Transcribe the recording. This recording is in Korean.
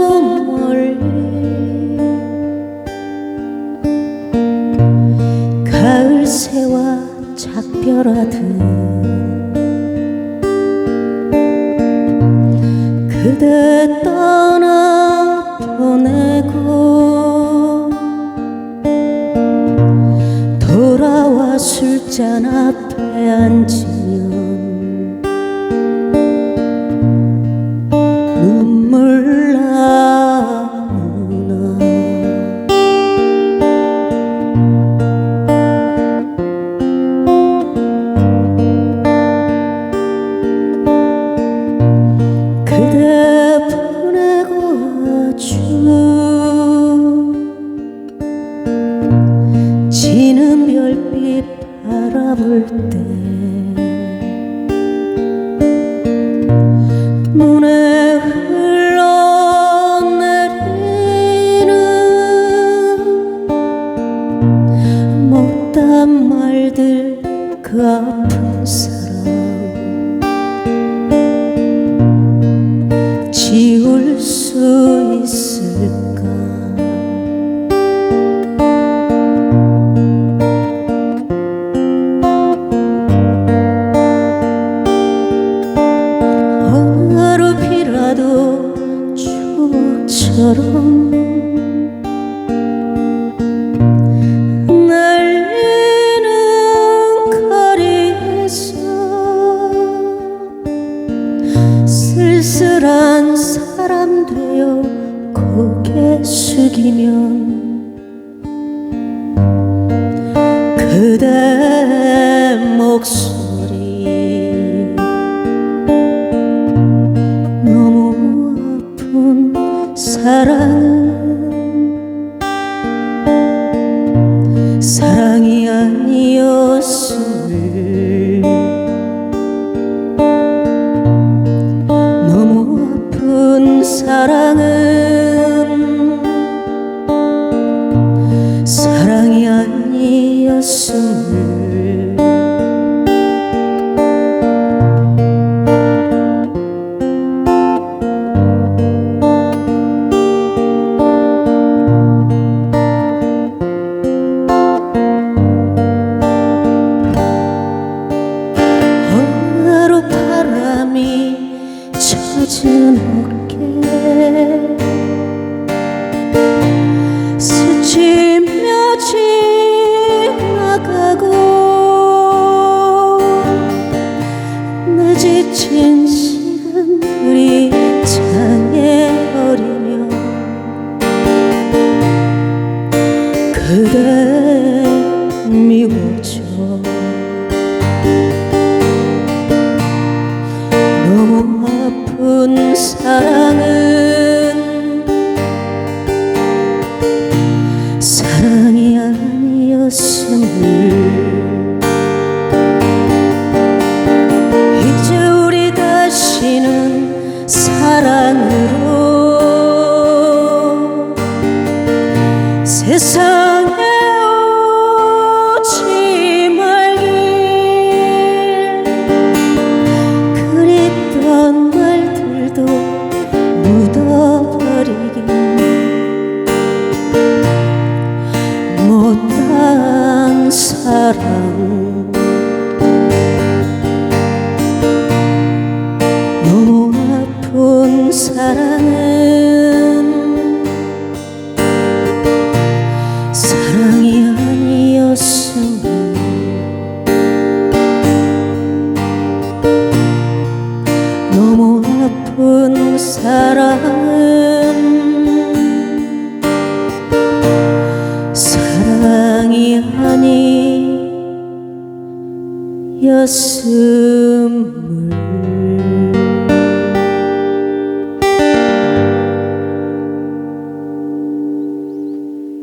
좁은 원리 가을 새와 작별하듯 그대 떠 그들 그 사람 어떻게 숙이면 그대 목소리 너무 아픈 사랑 그대 미워져. 너무 아픈 사랑은 사랑이 아니었음을 이제 우리 다시는 사랑으로 세상 sekarang 숨을